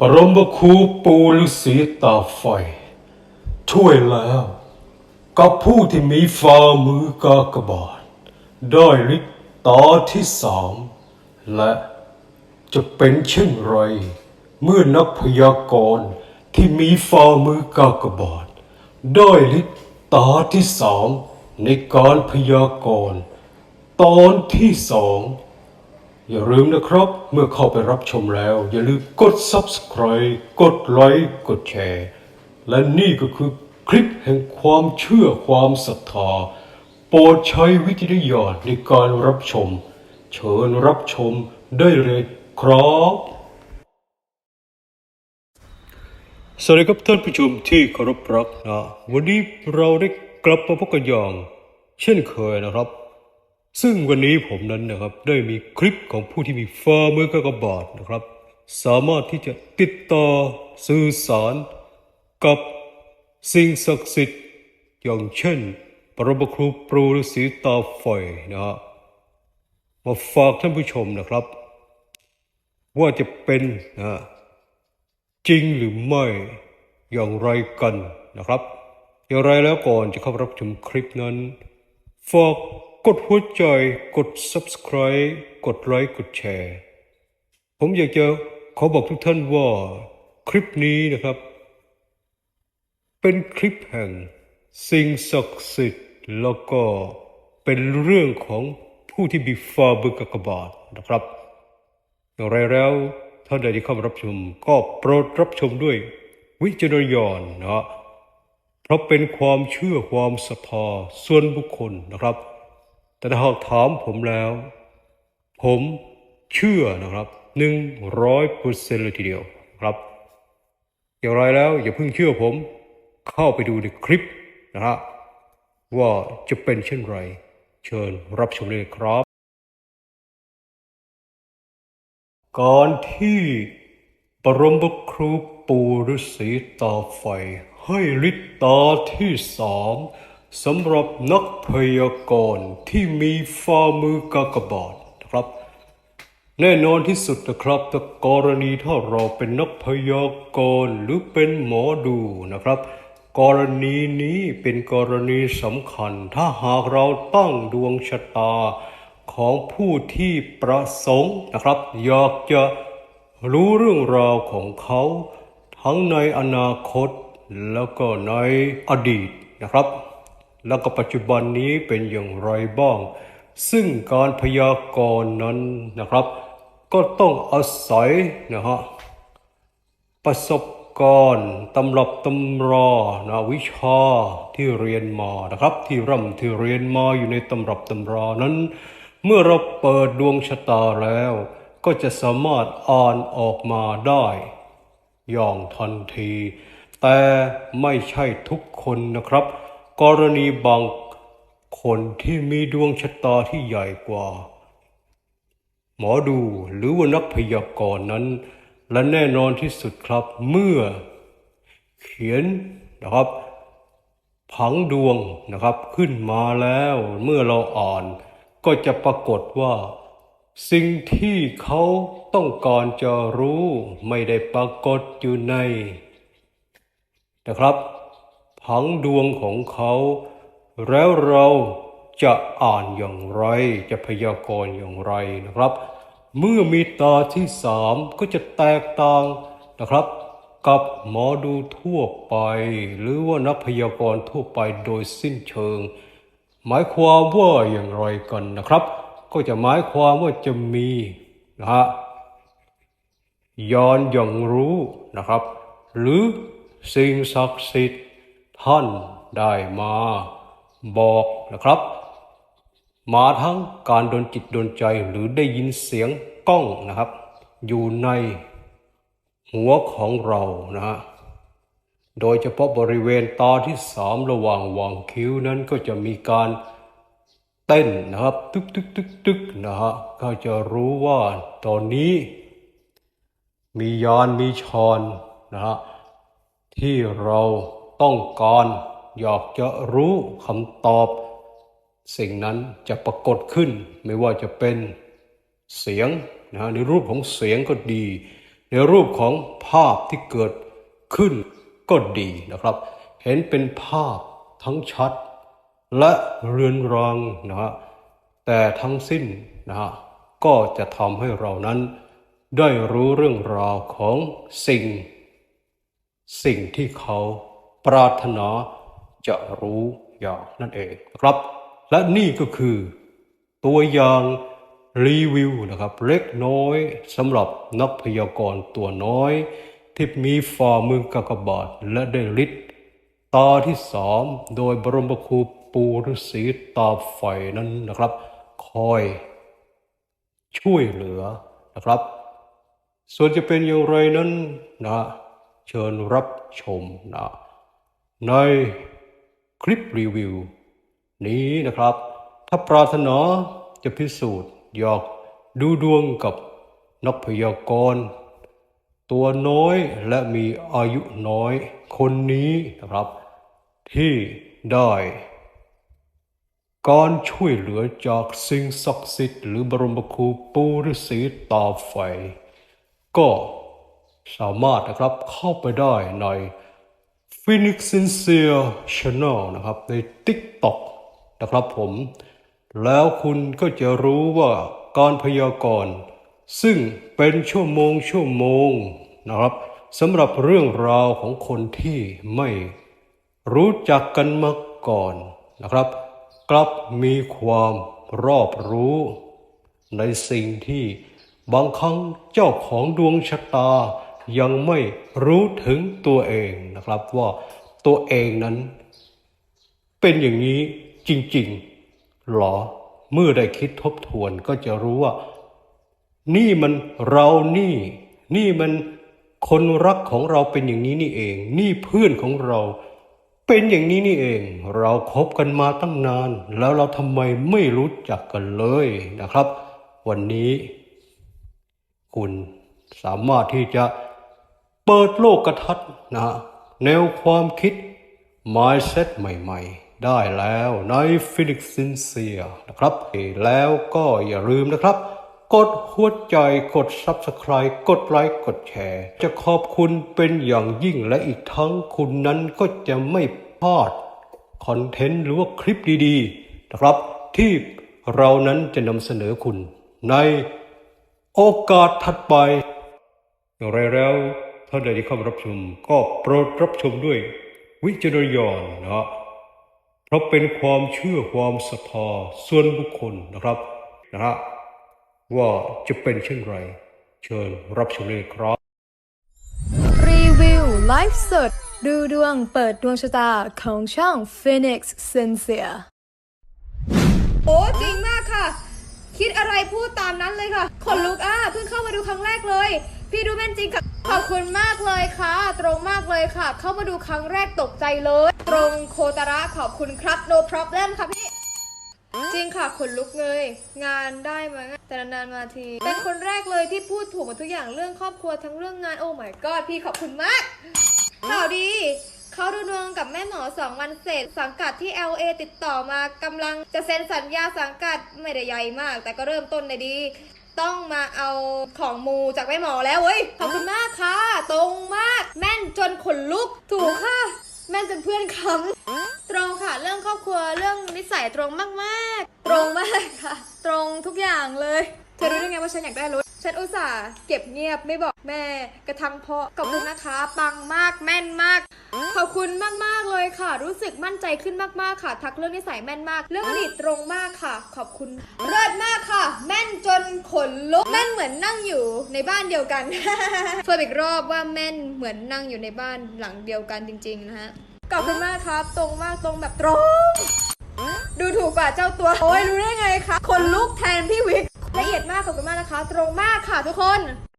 ปรมคูปูฤาษีตาไฟช่วยแล้ว กับผู้ที่มีฝ่ามือกากบาทได้ฤทธิ์ตาที่สามและจะเป็นเช่นไร เมื่อนักพยากรณ์ที่มีฝ่ามือกากบาทได้ฤทธิ์ตาที่สามในการพยากรณ์ตอนที่สอง อย่าลืมนะครับ เมื่อเข้าไปรับชมแล้ว อย่าลืมกด subscribe กดไลค์กดแชร์ และนี่ก็คือคลิปแห่งความเชื่อความศรัทธาโปรดใช้วิจารณญาณในการรับชม เชิญรับชมได้เลยครับสวัสดีครับท่านผู้ชมที่เคารพรักนะวันนี้เราได้กลับมาพบกันอย่างเช่นเคยนะครับ ซึ่งวันนี้ผมนั้นนะครับได้มีคลิปของผู้ที่มีฝ่ามือกากบาทนะครับ สามารถที่จะติดต่อสื่อสาร กับสิ่งศักดิ์สิทธิ์อย่างเช่น ปรมครูปรูฤาษีตาไฟนะฮะมาฝากท่านผู้ชมนะครับ ว่าจะเป็นนะจริงหรือไม่อย่างไรกันนะครับ อย่างไรแล้วก่อนจะเข้ารับชมคลิปนั้นฝาก กดหัวใจ กด subscribe กดไลค์ กดแชร์ ผมอยากจะขอบอกทุกท่านว่าคลิปนี้นะครับ เป็นคลิปแห่ง สิ่งศักดิ์สิทธิ์แล้วก็เป็นเรื่องของผู้ที่มีฟาบึกกบาทนะครับ อย่างไรแล้วท่านใดที่เข้ามารับชม ก็โปรดรับชมด้วยวิจารณญาณนะฮะเพราะเป็นความเชื่อความศรัทธาส่วนบุคคลนะครับ แต่ถ้าหากถามผมแล้ว ผมเชื่อนะครับหนึ่งร้อยเปอร์เซ็นต์เลยทีเดียวครับอย่างไรแล้วอย่าเพิ่งเชื่อผม เข้าไปดูในคลิปนะฮะว่าจะเป็นเช่นไร เชิญรับชมเลยครับ ก่อนที่ปรมครูปูฤาษีตาไฟ ให้ฤทธิ์ตาที่สาม สำหรับนักพยากรณ์ที่มีฝ่ามือกากบาทนะครับ แน่นอนที่สุดนะครับแต่กรณีถ้าเราเป็นนักพยากรณ์หรือเป็นหมอดูนะครับ กรณีนี้เป็นกรณีสำคัญ ถ้าหากเราตั้งดวงชะตาของผู้ที่ประสงค์นะครับ อยากจะรู้เรื่องราวของเขา ทั้งในอนาคตแล้วก็ในอดีตนะครับ แล้วก็ปัจจุบันนี้เป็นอย่างไรบ้าง ซึ่งการพยากรณ์นั้นนะครับ ก็ต้องอาศัยนะฮะประสบการณ์ตำรับตำรานะวิชาที่เรียนมานะครับ ที่ร่ำที่เรียนมาอยู่ในตำรับตำรานั้น เมื่อเราเปิดดวงชะตาแล้ว ก็จะสามารถอ่านออกมาได้อย่างทันที แต่ไม่ใช่ทุกคนนะครับ กรณีบางคนที่มีดวงชะตาที่ใหญ่กว่า หมอดูหรือว่านักพยากรณ์นั้น และแน่นอนที่สุดครับเมื่อ เขียนนะครับ ผังดวงนะครับขึ้นมาแล้วเมื่อเราอ่าน ก็จะปรากฏว่า สิ่งที่เขาต้องการจะรู้ไม่ได้ปรากฏอยู่ในนะครับ ผังดวงของเขา แล้วเราจะอ่านอย่างไร จะพยากรณ์อย่างไรนะครับ เมื่อมีตาที่สามก็จะแตกต่างนะครับ กับหมอดูทั่วไป หรือว่านักพยากรณ์ทั่วไปโดยสิ้นเชิง หมายความว่าอย่างไรกันนะครับ ก็จะหมายความว่าจะมีนะฮะยอนอย่างรู้นะครับ หรือสิ่งศักดิ์สิทธิ์ ท่านได้มาบอกนะครับ มาทั้งการโดนจิตโดนใจหรือได้ยินเสียงกล้องนะครับ อยู่ในหัวของเรานะฮะโดยเฉพาะบริเวณตาที่สามระหว่างหว่างคิ้วนั้นก็จะมีการเต้นนะครับตึกตึกตึกตึกนะฮะก็จะรู้ว่าตอนนี้ มียานมีชอนนะฮะที่เรา ต้องการ อยากจะรู้คำตอบ สิ่งนั้นจะปรากฏขึ้น ไม่ว่าจะเป็นเสียงนะฮะในรูปของเสียงก็ดีในในรูปของภาพที่เกิดขึ้นก็ดีนะครับ เห็นเป็นภาพทั้งชัด และเรือนรางนะฮะแต่ทั้งสิ้นนะฮะก็จะทำให้เรานั้น ได้รู้เรื่องราวของสิ่ง สิ่งที่เขา ปรารถนาจะรู้อย่างนั่นเองนะครับ และนี่ก็คือ ตัวอย่างรีวิวนะครับ เล็กน้อยสำหรับนักพยากรณ์ตัวน้อย ที่มีฝ่ามือกากบาทและได้ฤทธิ์ตาที่สามโดยบรมครูปูฤษีตาไฟนั้นนะครับ คอยช่วยเหลือนะครับ ส่วนจะเป็นอย่างไรนั้นนะ เชิญรับชมนะ ในคลิปรีวิว นี้นะครับ ถ้าปรารถนาจะพิสูจน์อยากดูดวงกับนักพยากรณ์ตัวน้อยและมีอายุน้อยคนนี้นะครับ ที่ได้การช่วยเหลือจากสิ่งศักดิ์สิทธิ์หรือบรมครูปูฤษีตาไฟ ก็สามารถนะครับเข้าไปได้ใน Phoenix Sincere Channel นะครับใน TikTok นะครับผม แล้วคุณก็จะรู้ว่าการพยากรณ์ ซึ่งเป็นชั่วโมงชั่วโมงนะครับสำหรับเรื่องราวของคนที่ไม่รู้จักกันมาก่อนนะครับ กลับมีความรอบรู้ ในสิ่งที่บางครั้งเจ้าของดวงชะตา ยังไม่รู้ถึงตัวเองนะครับ ว่าตัวเองนั้น เป็นอย่างนี้จริงๆหรอ เมื่อได้คิดทบทวนก็จะรู้ว่า นี่มันเรานี่ นี่มันคนรักของเราเป็นอย่างนี้นี่เอง นี่เพื่อนของเรา เป็นอย่างนี้นี่เอง เราคบกันมาตั้งนาน แล้วเราทำไมไม่รู้จักกันเลยนะครับ วันนี้ คุณสามารถที่จะ เปิดโลกกระทัดนะแนวความคิด mindset ใหม่ๆ ได้แล้วใน Phoenix Sincere นะครับ แล้วก็อย่าลืมนะครับ กดหัวใจกด Subscribe กดไลค์กดแชร์ จะขอบคุณเป็นอย่างยิ่งและอีกทั้งคุณนั้นก็จะไม่พลาดคอนเทนต์หรือว่าคลิปดีๆ นะครับ ที่เรานั้นจะนำเสนอคุณในโอกาสถัดไปอย่างไรแล้ว ท่านใดที่เข้ามารับชม ก็โปรดรับชมด้วย วิจารณญาณนะฮะเพราะเป็นความเชื่อความศรัทธาส่วนบุคคลนะครับนะฮะว่าจะเป็นเช่นไร เชิญรับชมเลยครับ รีวิวไลฟ์สดดูดวงเปิดดวงชะตาของช่อง Phoenix Sincere โอ้จริงมากค่ะ คิดอะไรพูดตามนั้นเลยค่ะขนลุกอะเพิ่งเข้ามาดูครั้งแรกเลย พี่ดูแม่นจริงค่ะขอบคุณมากเลยค่ะ ตรงมากเลยค่ะ เข้ามาดูครั้งแรกตกใจเลย ตรงโคตระขอบคุณครับ no problem ค่ะพี่ จริงค่ะขนลุกเลย งานได้มาแต่นานๆมาที เป็นคนแรกเลยที่พูดถูกหมดทุกอย่างเรื่องครอบครัวทั้งเรื่องงานโอ้ my god พี่ขอบคุณมากข่าวดีเขาดูดวงกับแม่หมอสองวันเสร็จ สังกัดที่ LA ติดต่อมากำลังจะเซ็นสัญญาสังกัดไม่ได้ใหญ่มาก แต่ก็เริ่มต้นได้ดี ต้องมาเอาของมูจากแม่หมอแล้วเว้ย ขอบคุณมากค่ะ ตรงมาก แม่นจนขนลุก ถูกค่ะ แม่นจนเพื่อนคำตรงค่ะ เรื่องครอบครัว เรื่องนิสัยตรงมากๆ ตรงมากค่ะ ตรงทุกอย่างเลย เธอรู้ได้ไงว่าฉันอยากได้รถ ฉันอุตส่าห์เก็บเงียบไม่บอกแม่กระทั่งพ่อขอบคุณนะคะ ปังมาก แม่นมาก ขอบคุณมากๆเลยค่ะ รู้สึกมั่นใจขึ้นมากๆค่ะ ทักเรื่องนิสัยแม่นมาก เรื่องอดีตตรงมากค่ะ ขอบคุณ เลิศมากค่ะ แม่นจน ขนลุกแม่นเหมือนนั่งอยู่ในบ้านเดียวกัน เฟิร์มอีกรอบว่าแม่นเหมือนนั่งอยู่ในบ้านหลังเดียวกันจริงๆนะฮะขอบคุณมากครับ ตรงมากตรงแบบตรง ดูถูกกว่าเจ้าตัว โอ้ยรู้ได้ไงคะคนลุกแทนพี่วิกละเอียดมากขอบคุณมากนะคะ ตรงมากค่ะทุกคน